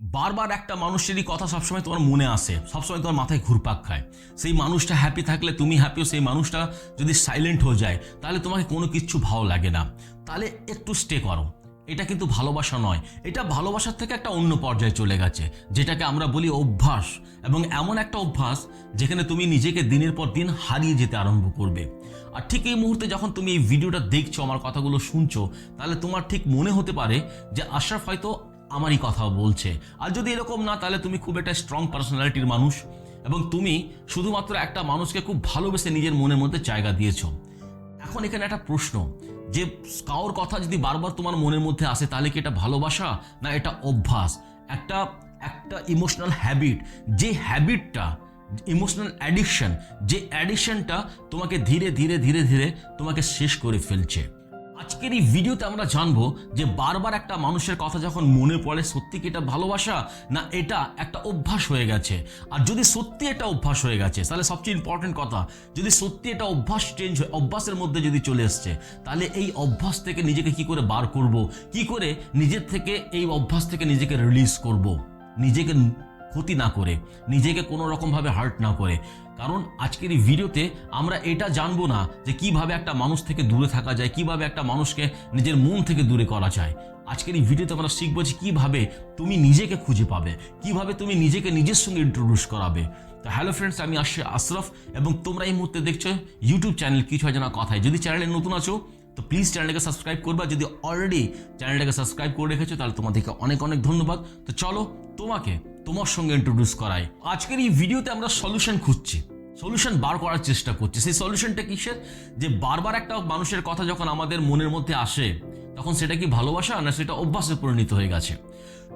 বারবার একটা মানুষেরই কথা সবসময় তোমার মনে আসে, সবসময় তোমার মাথায় ঘুরপাক খায়। সেই মানুষটা হ্যাপি থাকলে তুমি হ্যাপিও সেই মানুষটা যদি সাইলেন্ট হয়ে যায়, তাহলে তোমাকে কোনো কিচ্ছু ভালো লাগে না। তাহলে একটু স্টে করো। এটা কিন্তু ভালোবাসা নয়। এটা ভালোবাসার থেকে একটা অন্য পর্যায়ে চলে গেছে, যেটাকে আমরা বলি অভ্যাস। এবং এমন একটা অভ্যাস যেখানে তুমি নিজেকে দিনের পর দিন হারিয়ে যেতে আরম্ভ করবে। আর ঠিক এই মুহূর্তে যখন তুমি এই ভিডিওটা দেখছ, আমার কথাগুলো শুনছো, তাহলে তোমার ঠিক মনে হতে পারে যে আশরাফ হয়তো আমারই কথা বলছে। আর যদি এরকম না, তাহলে তুমি খুব একটা স্ট্রং পার্সোনালিটির মানুষ এবং তুমি শুধুমাত্র একটা মানুষকে খুব ভালোবেসে নিজের মনের মধ্যে জায়গা দিয়েছ। এখন এখানে একটা প্রশ্ন, যে কারোর কথা যদি বারবার তোমার মনের মধ্যে আসে, তাহলে কি এটা ভালোবাসা না এটা অভ্যাস? একটা একটা ইমোশনাল হ্যাবিট যে হ্যাবিটটা ইমোশনাল অ্যাডিকশন যে অ্যাডিকশনটা তোমাকে ধীরে ধীরে ধীরে ধীরে তোমাকে শেষ করে ফেলছে। আজকের এই ভিডিওতে আমরা জানব যে বারবার একটা মানুষের কথা যখন মনে পড়ে, সত্যি কি এটা ভালোবাসা না এটা একটা অভ্যাস হয়ে গেছে? আর যদি সত্যি এটা অভ্যাস হয়ে গেছে, তাহলে সবচেয়ে ইম্পর্টেন্ট কথা, যদি সত্যি এটা অভ্যাস চেঞ্জ হয়ে, অভ্যাসের মধ্যে যদি চলে এসছে, তাহলে এই অভ্যাস থেকে নিজেকে কি করে বার করব? কি করে নিজের থেকে, এই অভ্যাস থেকে নিজেকে রিলিজ করব? নিজেকে ক্ষতি না করে, নিজেকে কোনো রকমভাবে হার্ট না করে। কারণ আজকের এই ভিডিওতে আমরা এটা জানব না যে কীভাবে একটা মানুষ থেকে দূরে থাকা যায়, কীভাবে একটা মানুষকে নিজের মন থেকে দূরে করা যায়। আজকের এই ভিডিওতে আমরা শিখব যে কীভাবে তুমি নিজেকে খুঁজে পাবে, কীভাবে তুমি নিজেকে নিজের সঙ্গে ইন্ট্রোডিউস করাবে। তো হ্যালো ফ্রেন্ডস আমি আসছি আশরফ এবং তোমরা এই মুহূর্তে দেখছ ইউটিউব চ্যানেল কিছু হয় জানা কথায়। যদি চ্যানেলে নতুন আছো তো প্লিজ চ্যানেলটাকে সাবস্ক্রাইব করবা। যদি অলরেডি চ্যানেলটাকে সাবস্ক্রাইব করে রেখেছো, তাহলে তোমাদেরকে অনেক অনেক ধন্যবাদ। তো চলো, তোমাকে, তোমার সঙ্গে ইন্ট্রোডিউস করাই। আজকের এই ভিডিওতে আমরা সলিউশন খুঁজছি। সলিউশন বার করার চেষ্টা করছি। সেই সলিউশনটা কিসের? যে বারবার একটা মানুষের কথা যখন আমাদের মনের মধ্যে আসে, তখন সেটা কি ভালোবাসা, না সেটা অভ্যাসে পরিণত হয়ে গেছে?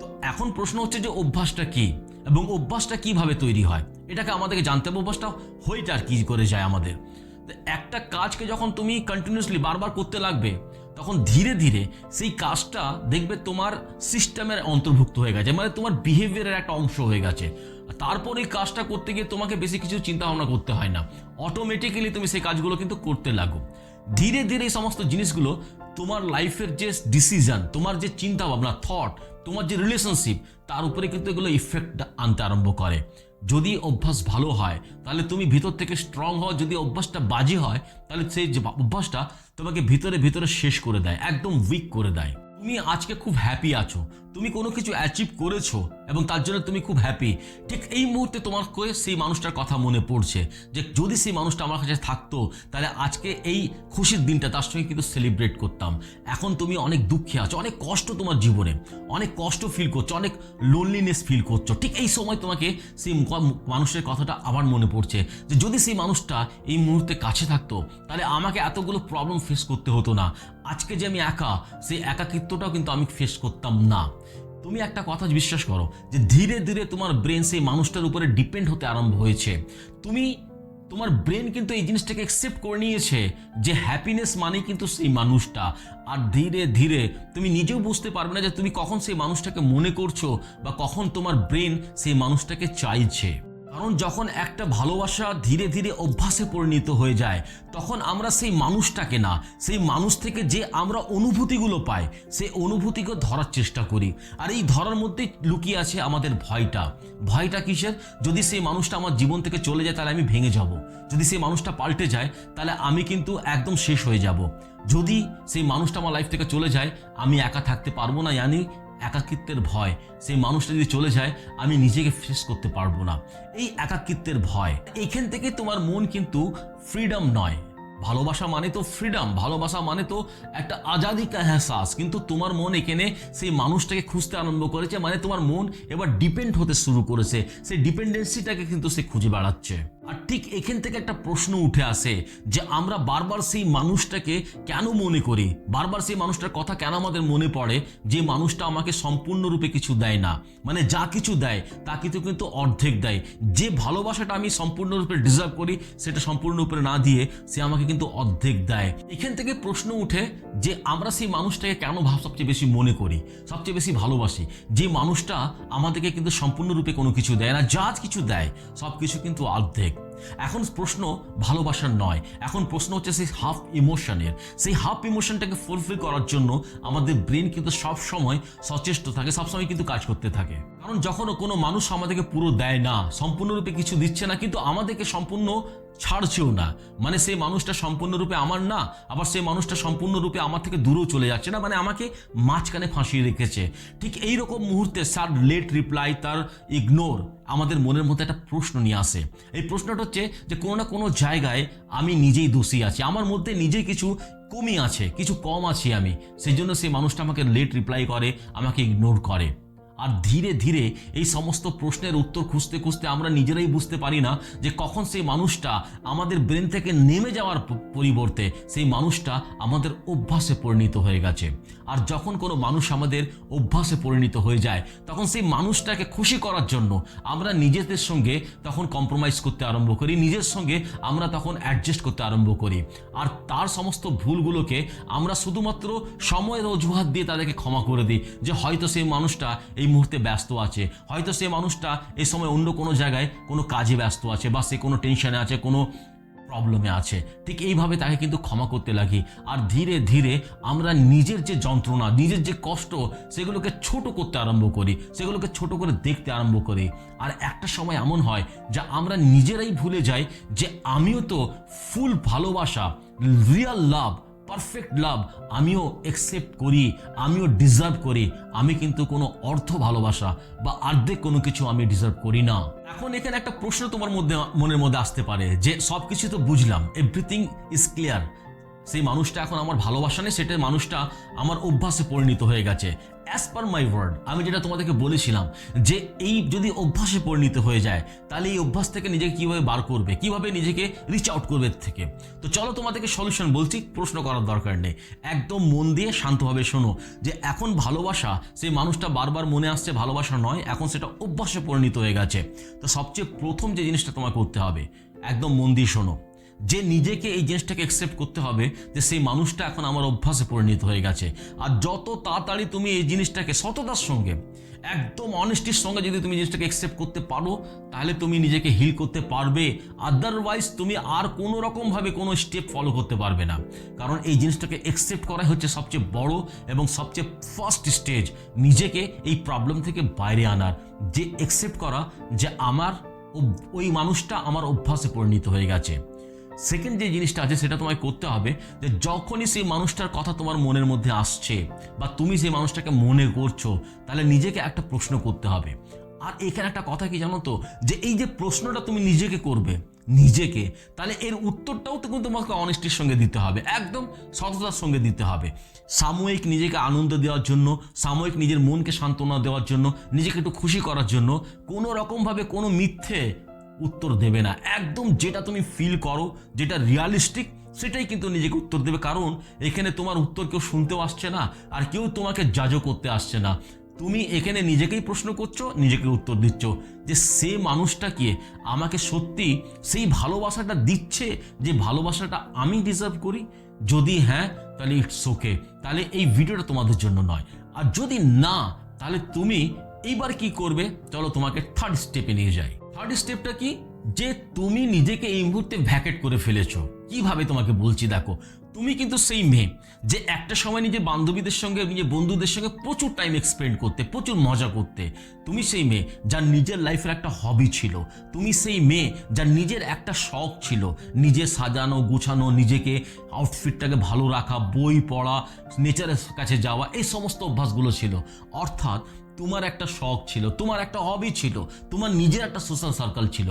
তো এখন প্রশ্ন হচ্ছে যে অভ্যাসটা কি? এবং অভ্যাসটা কীভাবে তৈরি হয়? এটাকে আমাদেরকে জানতে হবে। অভ্যাসটা হইটা আর কি করে যায় আমাদের? একটা কাজকে যখন তুমি কন্টিনিউসলি বারবার করতে লাগবে, তখন ধীরে ধীরে সেই কাজটা দেখবে তোমার সিস্টেমের অন্তর্ভুক্ত হয়ে গেছে মানে তোমার বিহেভিয়ারের একটা অংশ হয়ে গেছে। তারপর এই কাজটা করতে গিয়ে তোমাকে বেশি কিছু চিন্তা ভাবনা করতে হয় না। অটোমেটিক্যালি তুমি সেই কাজগুলো কিন্তু করতে লাগো। ধীরে ধীরে এই সমস্ত জিনিসগুলো তোমার লাইফের যে ডিসিশন তোমার যে চিন্তা ভাবনা থট তোমার যে রিলেশনশিপ তার উপরে কিন্তু এগুলো ইফেক্ট আনতে আরম্ভ করে। যদি অভ্যাস ভালো হয়, তাহলে তুমি ভিতর থেকে স্ট্রং হও। যদি অভ্যাসটা বাজে হয়, তাহলে সেই যে অভ্যাসটা তোমাকে ভিতরে ভিতরে শেষ করে দেয়, একদম উইক করে দেয়। তুমি আজকে খুব হ্যাপি আছো। তুমি কোনো কিছু অ্যাচিভ করেছ এবং তার জন্য তুমি খুব হ্যাপি ঠিক এই মুহূর্তে তোমার সেই মানুষটার কথা মনে পড়ছে যে যদি সেই মানুষটা আমার কাছে থাকতো, তাহলে আজকে এই খুশির দিনটা তার সঙ্গে কিন্তু সেলিব্রেট করতাম। এখন তুমি অনেক দুঃখে আছো, অনেক কষ্ট তোমার জীবনে, অনেক কষ্ট ফিল করছ, অনেক লোনলিনেস ফিল করছ। ঠিক এই সময় তোমাকে সেই মানুষের কথাটা আবার মনে পড়ছে যে যদি সেই মানুষটা এই মুহূর্তে কাছে থাকতো, তাহলে আমাকে এতগুলো প্রবলেম ফেস করতে হতো না। আজকে যে আমি একা, সেই একাকিত্বটাও কিন্তু আমি ফেস করতাম না। তুমি একটা কথা বিশ্বাস করো যে ধীরে ধীরে তোমার ব্রেন সেই মানুষটার উপরে ডিপেন্ড হতে আরম্ভ হয়েছে। তুমি, তোমার ব্রেন কিন্তু এই জিনিসটাকে অ্যাকসেপ্ট করে নিয়েছে যে হ্যাপিনেস মানে কিন্তু সেই মানুষটা। আর ধীরে ধীরে তুমি নিজেও বুঝতে পারবে না যে তুমি কখন সেই মানুষটাকে মনে করছ বা কখন তোমার ব্রেন সেই মানুষটাকে চাইছে। কারণ যখন একটা ভালোবাসা ধীরে ধীরে অভ্যাসে পরিণত হয়ে যায়, তখন আমরা সেই মানুষটাকে না, সেই মানুষ থেকে যে আমরা অনুভূতিগুলো পাই, সেই অনুভূতিকে ধরার চেষ্টা করি। আর এই ধরার মধ্যেই লুকিয়ে আছে আমাদের ভয়টা। ভয়টা কিসের? যদি সেই মানুষটা আমার জীবন থেকে চলে যায়, তাহলে আমি ভেঙে যাব। যদি সেই মানুষটা পাল্টে যায়, তাহলে আমি কিন্তু একদম শেষ হয়ে যাব। যদি সেই মানুষটা আমার লাইফ থেকে চলে যায়, আমি একা থাকতে পারব না জানি একাকিত্বের ভয়। সেই মানুষটা যদি চলে যায়, আমি নিজেকে ফেস করতে পারব না। এই একাকিত্বের ভয়। এইখান থেকে তোমার মন কিন্তু ফ্রিডম নয়। ভালোবাসা মানে তো ফ্রিডম ভালোবাসা মানে তো একটা আজাদি কা কিন্তু তোমার মন এখানে সেই মানুষটাকে খুঁজতে আরম্ভ করেছে মানে তোমার মন এবার ডিপেন্ড হতে শুরু করেছে। সেই ডিপেন্ডেন্সিটাকে কিন্তু সে খুঁজে বেড়াচ্ছে। আর ঠিক এখান থেকে একটা প্রশ্ন উঠে আসে যে আমরা বারবার সেই মানুষটাকে কেন মনে করি? বারবার সেই মানুষটার কথা কেন আমাদের মনে পড়ে যে মানুষটা আমাকে সম্পূর্ণরূপে কিছু দেয় না? মানে যা কিছু দেয়, তা কিন্তু কিন্তু অর্ধেক দেয়। যে ভালোবাসাটা আমি সম্পূর্ণরূপে ডিজার্ভ করি, সেটা সম্পূর্ণরূপে না দিয়ে সে আমাকে কিন্তু অর্ধেক দেয়। এখান থেকে প্রশ্ন উঠে যে আমরা সেই মানুষটাকে কেন ভাব সবচেয়ে বেশি মনে করি, সবচেয়ে বেশি ভালোবাসি? যে মানুষটা আমাদেরকে কিন্তু সম্পূর্ণরূপে কোনো কিছু দেয় না, যা কিছু দেয় সব কিছু কিন্তু অর্ধেক। এখন প্রশ্ন ভালোবাসার নয়। এখন প্রশ্ন হচ্ছে সেই হাফ ইমোশনের সেই হাফ ইমোশনটাকে ফুলফিল করার জন্য আমাদের ব্রেন কিন্তু সবসময় সচেষ্ট থাকে, সবসময় কিন্তু কাজ করতে থাকে। কারণ যখন কোনো মানুষ আমাদেরকে পুরো দেয় না, সম্পূর্ণরূপে কিছু দিচ্ছে না, কিন্তু আমাদেরকে সম্পূর্ণ ছাড়ছেও না। মানে সেই মানুষটা সম্পূর্ণরূপে আমার না, আবার সেই মানুষটা সম্পূর্ণরূপে আমার থেকে দূরেও চলে যাচ্ছে না মানে আমাকে মাঝখানে ফাঁসিয়ে রেখেছে। ঠিক এই রকম মুহূর্তে স্যার লেট রিপ্লাই, তার ইগনোর আমাদের মনের মধ্যে একটা প্রশ্ন নিয়ে আসে। এই প্রশ্নটা হচ্ছে যে কোনো না কোনো জায়গায় আমি নিজেই দোষী আছি। আমার মধ্যে নিজেই কিছু কমই আছে, কিছু কম আছি আমি। সেই জন্য সেই মানুষটা আমাকে লেট রিপ্লাই করে, আমাকে ইগনোর করে। আর ধীরে ধীরে এই সমস্ত প্রশ্নের উত্তর খুঁজতে খুঁজতে আমরা নিজেরাই বুঝতে পারি না যে কখন সেই মানুষটা আমাদের ব্রেন থেকে নেমে যাওয়ার পরিবর্তে সেই মানুষটা আমাদের অভ্যাসে পরিণত হয়ে গেছে। আর যখন কোনো মানুষ আমাদের অভ্যাসে পরিণত হয়ে যায়, তখন সেই মানুষটাকে খুশি করার জন্য আমরা নিজেদের সঙ্গে তখন কম্প্রোমাইজ করতে আরম্ভ করি, নিজের সঙ্গে আমরা তখন অ্যাডজাস্ট করতে আরম্ভ করি। আর তার সমস্ত ভুলগুলোকে আমরা শুধুমাত্র সময়ের অজুহাত দিয়ে তাদেরকে ক্ষমা করে দিই যে হয়তো সেই মানুষটা এই মুহূর্তে ব্যস্ত আছে। হয়তো সে মানুষটা এই সময় অন্য কোনো জায়গায় কোনো কাজে ব্যস্ত আছে বা সে কোনো টেনশনে আছে, কোনো প্রবলেমে আছে। ঠিক এইভাবে তাকে কিন্তু ক্ষমা করতে লাগি। আর ধীরে ধীরে আমরা নিজের যে যন্ত্রণা, নিজের যে কষ্ট, সেগুলোকে ছোট করতে আরম্ভ করি, সেগুলোকে ছোট করে দেখতে আরম্ভ করি। আর একটা সময় এমন হয় যা আমরা নিজেরাই ভুলে যাই যে আমিও তো ফুল ভালোবাসা রিয়াল লাভ পারফেক্ট লাভ আমিও একসেপ্ট করি, আমিও ডিজার্ভ করি, আমি কিন্তু কোনো অর্থ ভালোবাসা বা অর্ধেক কোনো কিছু আমি ডিজার্ভ করি না। এখন এখানে একটা প্রশ্ন তোমার মধ্যে, মনের মধ্যে আসতে পারে যে সব কিছু তো বুঝলাম এভরিথিং ইজ ক্লিয়ার সেই মানুষটা এখন আমার ভালোবাসা নেই সেটা মানুষটা আমার অভ্যাসে পরিণত হয়ে গেছে। অ্যাজ পার মাই ওয়ার্ড আমি যেটা তোমাদেরকে বলেছিলাম যে এই যদি অভ্যাসে পরিণত হয়ে যায়, তাহলে এই অভ্যাস থেকে নিজেকে কীভাবে বার করবে? কীভাবে নিজেকে রিচ আউট করবে এর থেকে? তো চলো তোমাদেরকে সলিউশন বলছি, প্রশ্ন করার দরকার নেই। একদম মন দিয়ে শান্তভাবে শোনো যে এখন ভালোবাসা, সেই মানুষটা বারবার মনে আসছে ভালোবাসা নয়, এখন সেটা অভ্যাসে পরিণত হয়ে গেছে। তো সবচেয়ে প্রথম যে জিনিসটা তোমায় করতে হবে, একদম মন দিয়ে শোনো। যে নিজেকে এই জিনিসটাকে অ্যাকসেপ্ট করতে হবে যে সেই মানুষটা এখন আমার অভ্যাসে পরিণত হয়ে গেছে। আর যত তাড়াতাড়ি তুমি এই জিনিসটাকে সততার সঙ্গে, একদম অনেস্টির সঙ্গে যদি তুমি জিনিসটাকে অ্যাকসেপ্ট করতে পারো, তাহলে তুমি নিজেকে হিল করতে পারবে। আদারওয়াইজ তুমি আর কোনো রকমভাবে কোনো স্টেপ ফলো করতে পারবে না। কারণ এই জিনিসটাকে অ্যাকসেপ্ট করাই হচ্ছে সবচেয়ে বড় এবং সবচেয়ে ফার্স্ট স্টেজ নিজেকে এই প্রবলেম থেকে বাইরে আনার। যে অ্যাকসেপ্ট করা যে আমার ওই মানুষটা আমার অভ্যাসে পরিণত হয়ে গেছে। সেকেন্ড যে জিনিসটা আছে, সেটা তোমায় করতে হবে যে যখনই সেই মানুষটার কথা তোমার মনের মধ্যে আসছে বা তুমি সেই মানুষটাকে মনে করছ, তাহলে নিজেকে একটা প্রশ্ন করতে হবে। আর এখানে একটা কথা কি জানো তো? যে এই যে প্রশ্নটা তুমি নিজেকে করবে, নিজেকে, তাহলে এর উত্তরটাও তো কিন্তু তোমাকে অনেস্টির সঙ্গে দিতে হবে, একদম সততার সঙ্গে দিতে হবে। সাময়িক নিজেকে আনন্দ দেওয়ার জন্য, সাময়িক নিজের মনকে সান্ত্বনা দেওয়ার জন্য, নিজেকে একটু খুশি করার জন্য, কোনো রকমভাবে কোনো মিথ্যে উত্তর দেবে না। একদম যেটা তুমি ফিল করো, যেটা রিয়ালিস্টিক সেটাই কিন্তু নিজেকে উত্তর দেবে। কারণ এখানে তোমার উত্তর কেউ শুনতেও আসছে না, আর কেউ তোমাকে জাজও করতে আসছে না। তুমি এখানে নিজেকেই প্রশ্ন করছ, নিজেকে উত্তর দিচ্ছ যে সে মানুষটা কি? আমাকে সত্যি সেই ভালোবাসাটা দিচ্ছে যে ভালোবাসাটা আমি ডিজার্ভ করি? যদি হ্যাঁ তাহলে ইটস ওকে তাহলে এই ভিডিওটা তোমাদের জন্য নয়। আর যদি না, তাহলে তুমি এইবার কি করবে? চলো তোমাকে থার্ড স্টেপে নিয়ে যাই। থার্ড স্টেপটা কি? যে তুমি নিজেকে এই মুহূর্তে ভ্যাকেট করে ফেলেছো। কীভাবে তোমাকে বলছি দেখো, তুমি কিন্তু সেই মেয়ে, যে একটা সময় নিজের বান্ধবীদের সঙ্গে নিজের বন্ধুদের সঙ্গে প্রচুর টাইম এক্সপেন্ড করতে, প্রচুর মজা করতে, তুমি সেই মেয়ে যার নিজের লাইফের একটা হবি ছিল, তুমি সেই মেয়ে যার নিজের একটা শখ ছিল, নিজে সাজানো, গুছানো, নিজেকে আউটফিটটাকে ভালো রাখা, বই পড়া নেচারের কাছে যাওয়া, এই সমস্ত অভ্যাসগুলো ছিল। অর্থাৎ তোমার একটা শখ ছিল তোমার একটা হবি ছিল তোমার নিজের একটা সোশ্যাল সার্কেল ছিল।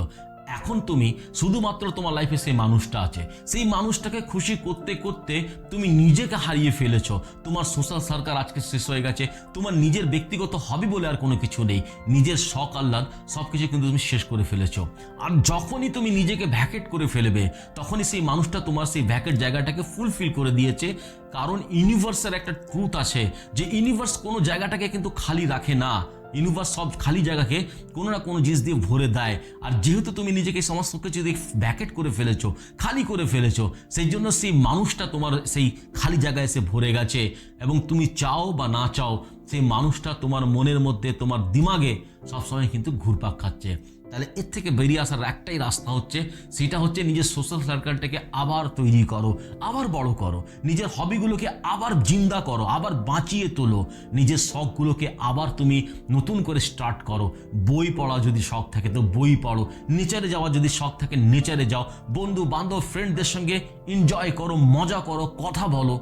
এখন তুমি শুধুমাত্র তোমার লাইফে সেই মানুষটা আছে। সেই মানুষটাকে খুশি করতে করতে তুমি নিজেকে হারিয়ে ফেলেছো। তোমার সোশ্যাল সার্কেল আজকে শেষ হয়ে গেছে। তোমার নিজের ব্যক্তিগত হবি বলে আর কোনো কিছু নেই। নিজের শখ, আহ্লাদ সব কিছু কিন্তু তুমি শেষ করে ফেলেছো। আর যখনই তুমি নিজেকে ভ্যাকেট করে ফেলবে, তখনই সেই মানুষটা তোমার সেই ভ্যাকেট জায়গাটাকে ফুলফিল করে দিয়েছে। কারণ ইউনিভার্সের একটা ট্রুথ আছে যে ইউনিভার্স কোনো জায়গাটাকে কিন্তু খালি রাখে না। ইউনিভার্স সব খালি জায়গাকে কোনো না কোনো জিনিস দিয়ে ভরে দেয়। আর যেহেতু তুমি নিজেকে সমস্ত কিছু দিয়ে ব্যাকেট করে ফেলেছো, খালি করে ফেলেছো, সেই জন্য সেই মানুষটা তোমার সেই খালি জায়গায় এসে ভরে গেছে। এবং তুমি চাও বা না চাও, সেই মানুষটা তোমার মনের মধ্যে, তোমার দিমাগে সবসময় কিন্তু ঘুরপাক খাচ্ছে। তাহলে এর থেকে বেরিয়ে আসার একটাই রাস্তা হচ্ছে, সেটা হচ্ছে নিজের সোশ্যাল সার্কেলটাকে আবার তৈরি করো, আবার বড় করো। নিজের হবিগুলোকে আবার জিন্দা করো, আবার বাঁচিয়ে তোলো। নিজের শখগুলোকে আবার তুমি নতুন করে স্টার্ট করো। বই পড়া যদি শখ থাকে তো বই পড়ো। নেচারে যাওয়া যদি শখ থাকে, নেচারে যাও। বন্ধু বান্ধব ফ্রেন্ডদের সঙ্গে এনজয় করো, মজা করো, কথা বলো।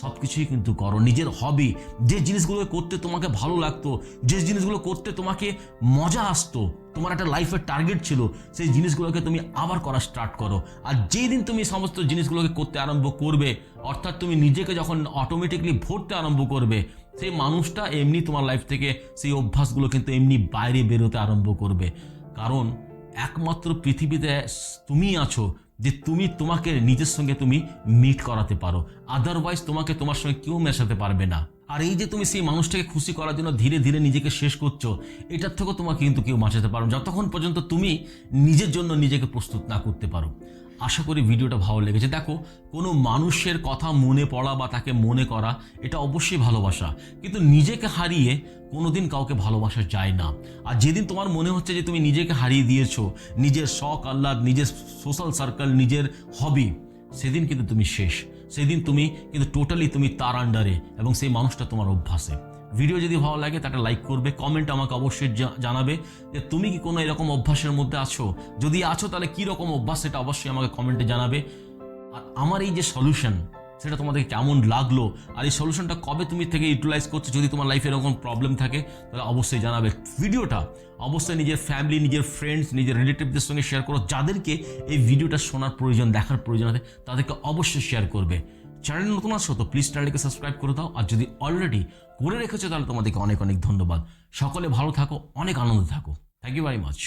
সব কিছুই কিন্তু করো। নিজের হবি যে জিনিসগুলো করতে তোমাকে ভালো লাগতো, যে জিনিসগুলো করতে তোমাকে মজা আসতো, তোমার একটা লাইফের টার্গেট ছিল, সেই জিনিসগুলোকে তুমি আবার করা স্টার্ট করো। আর যেই দিন তুমি সমস্ত জিনিসগুলোকে করতে আরম্ভ করবে, অর্থাৎ তুমি নিজেকে যখন অটোমেটিকলি ভরতে আরম্ভ করবে, সেই মানুষটা এমনি তোমার লাইফ থেকে সেই অভ্যাসগুলো কিন্তু এমনি বাইরে বেরোতে আরম্ভ করবে। কারণ একমাত্র পৃথিবীতে তুমি আছো যে তুমি তোমাকে নিজের সঙ্গে তুমি মিট করাতে পারো। আদারওয়াইজ তোমাকে তোমার সঙ্গে কেউ মেশাতে পারবে না। আর এই যে তুমি সেই মানুষটাকে খুশি করার জন্য ধীরে ধীরে নিজেকে শেষ করছ, এটার থেকেও তোমাকে কিন্তু কেউ বাঁচাতে পারো। যতক্ষণ পর্যন্ত তুমি নিজের জন্য নিজেকে প্রস্তুত না করতে পারো। আশা করি ভিডিওটা ভালো লেগেছে। দেখো, কোনো মানুষের কথা মনে পড়া বা তাকে মনে করা, এটা অবশ্যই ভালোবাসা। কিন্তু নিজেকে হারিয়ে কোনোদিন কাউকে ভালোবাসা যায় না। আর যেদিন তোমার মনে হচ্ছে যে তুমি নিজেকে হারিয়ে দিয়েছ, নিজের শখ, আহ্লাদ, নিজের সোশ্যাল সার্কেল নিজের হবি সেদিন কিন্তু তুমি শেষ। সেদিন তুমি কিন্তু টোটালি তুমি তার আন্ডারে এবং সেই মানুষটা তোমার অভ্যাসে। ভিডিও যদি ভালো লাগে, তাকে লাইক করবে কমেন্ট আমাকে অবশ্যই জানাবে যে তুমি কি কোনো এরকম অভ্যাসের মধ্যে আছো? যদি আছো, তাহলে কী রকম অভ্যাস সেটা অবশ্যই আমাকে কমেন্টে জানাবে। আর আমার এই যে সলিউশন সেটা তোমাদের কেমন লাগল? আর এই সলিউশনটা কবে তুমি থেকে ইউটিলাইজ করছ? যদি তোমার লাইফে এরকম প্রবলেম থাকে, তাহলে অবশ্যই জানাবে। ভিডিওটা অবশ্যই নিজের ফ্যামিলি নিজের ফ্রেন্ডস নিজের রিলেটিভদের সঙ্গে শেয়ার করো। যাদেরকে এই ভিডিওটা শোনার প্রয়োজন, দেখার প্রয়োজন আছে, তাদেরকে অবশ্যই শেয়ার করবে। চ্যানেল নতুন আসো তো প্লিজ চ্যানেলকে সাবস্ক্রাইব করে দাও। আর যদি অলরেডি করে রেখেছো, তাহলে তোমাদেরকে অনেক অনেক ধন্যবাদ। সকলে ভালো থাকো, অনেক আনন্দ থাকো। Thank you very much